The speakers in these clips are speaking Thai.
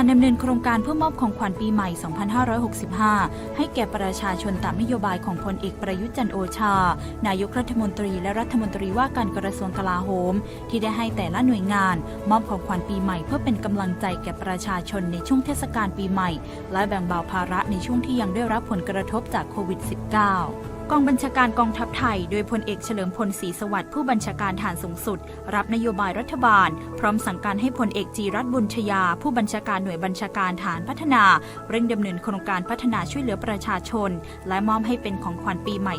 การดำเนินโครงการเพื่อมอบของขวัญปีใหม่ 2565 ให้แก่ประชาชนตามนโยบายของพลเอกประยุทธ์จันโอชา นายกรัฐมนตรีและรัฐมนตรีว่าการกระทรวงกลาโหม ที่ได้ให้แต่ละหน่วยงาน มอบของขวัญปีใหม่เพื่อเป็นกำลังใจแก่ประชาชนในช่วงเทศกาลปีใหม่ และแบ่งเบาภาระในช่วงที่ยังได้รับผลกระทบจากโควิด -19 กองบัญชาการกองทัพไทย โดยพลเอกเฉลิมพลศรีสวัสดิ์ผู้บัญชาการฐานสูงสุด รับนโยบายรัฐบาล พร้อมสั่งการให้พลเอกจีรัตบุญชยา ผู้บัญชาการหน่วยบัญชาการฐานพัฒนา เร่งดำเนินโครงการพัฒนาช่วยเหลือประชาชน และมอบให้เป็นของขวัญปีใหม่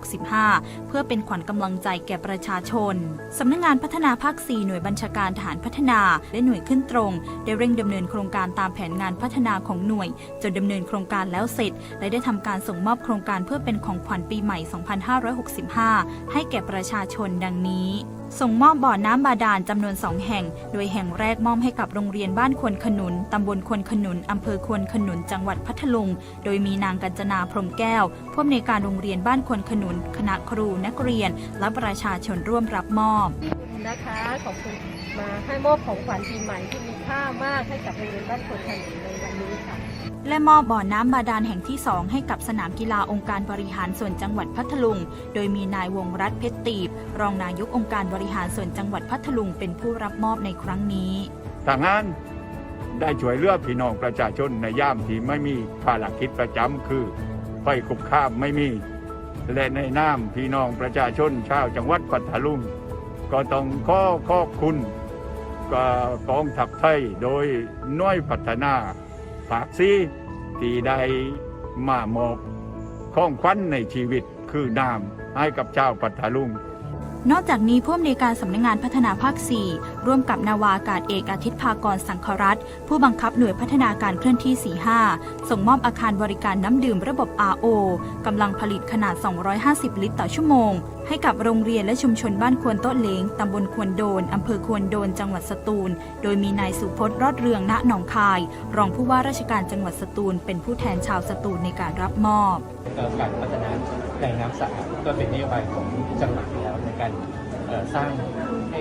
2565 เพื่อเป็นขวัญกำลังใจแก่ประชาชนสำนักงงานพัฒนาภาค 4 หน่วยบัญชาการฐานพัฒนา และหน่วยขึ้นตรง ได้เร่งดำเนินโครงการตามแผนงานพัฒนาของหน่วย จนดำเนินโครงการแล้วเสร็จ และได้ทำการส่งมอบโครงการเพื่อเป็นของขวัญปีใหม่ 2565 ให้แก่ประชาชนดังนี้ ส่งมอบบ่อน้ำบาดาลจำนวนสองแห่ง โดยแห่งแรกมอบให้กับโรงเรียนบ้านควนขนุนตำบลควนขนุนอำเภอควนขนุนจังหวัดพัทลุง โดยมีนางกัญจนาพรมแก้วผู้อำนวยการโรงเรียนบ้านควนขนุน คณะครูนักเรียน และประชาชนร่วมรับมอบ นะคะ ขอบคุณมาให้มอบของขวัญปีใหม่ที่มีค่ามากให้กับโรงเรียนบ้านคนขนุนในวันนี้ค่ะและมอบบ่อน้ำบาดาลแห่งที่ 2 ให้กับสนามกีฬาองค์การบริหารส่วนจังหวัดพัทลุง โดยมีนายวงรัตน์เพชรตีบ รองนายกองค์การบริหารส่วนจังหวัดพัทลุงเป็นผู้รับมอบในครั้งนี้ทางานได้ช่วยเหลือพี่น้องประชาชนในย่ามที่ไม่มีภารกิจประจำคือไฟคุกคามไม่มี และในน้ำพี่น้องประชาชนชาวจังหวัดปัตตาลุง ก็ต้องขอขอบคุณกกองทัพไทยโดยน้อยพัฒนาภาคซีที่ได้มามอบของขวัญในชีวิตคือน้ำให้กับชาวปัตตาลุงนอกจากนี้ผู้อำนวยการสำนักงานพัฒนาภาค 4 ร่วมกับนาวาอากาศเอกอาทิตย์ภากรสังครัตผู้บังคับหน่วยพัฒนาการเคลื่อนที่ 45 ส่งมอบอาคารบริการน้ำดื่มระบบ RO กำลังผลิตขนาด 250 ลิตรต่อชั่วโมง ให้กับโรงเรียนและชุมชนบ้านควนโต๊ะเลงตำบลควนโดน อำเภอควนโดน จังหวัดสตูล โดยมีนายสุพจน์รอดเรืองณหนองคาย รองผู้ว่าราชการจังหวัดสตูล เป็นผู้แทนชาวสตูลในการรับมอบการพัฒนาแหล่งน้ำสะอาดก็เป็นนโยบายของจังหวัดแล้วในการสร้างให้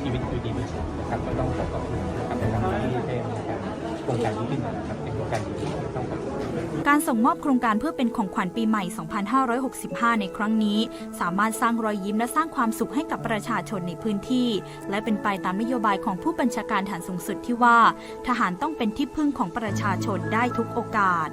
ชีวิตอยู่ดีมีสุขนะครับก็ต้องขอขอบคุณนะครับในทางที่ได้ดำเนินการโครงการนี้ขึ้นมานะครับเป็นโครงการดี การส่งมอบโครงการเพื่อเป็นของขวัญปีใหม่ 2565 ในครั้งนี้ สามารถสร้างรอยยิ้มและสร้างความสุขให้กับประชาชนในพื้นที่ และเป็นไปตามนโยบายของผู้บัญชาการฐานสูงสุดที่ว่า ทหารต้องเป็นที่พึ่งของประชาชนได้ทุกโอกาส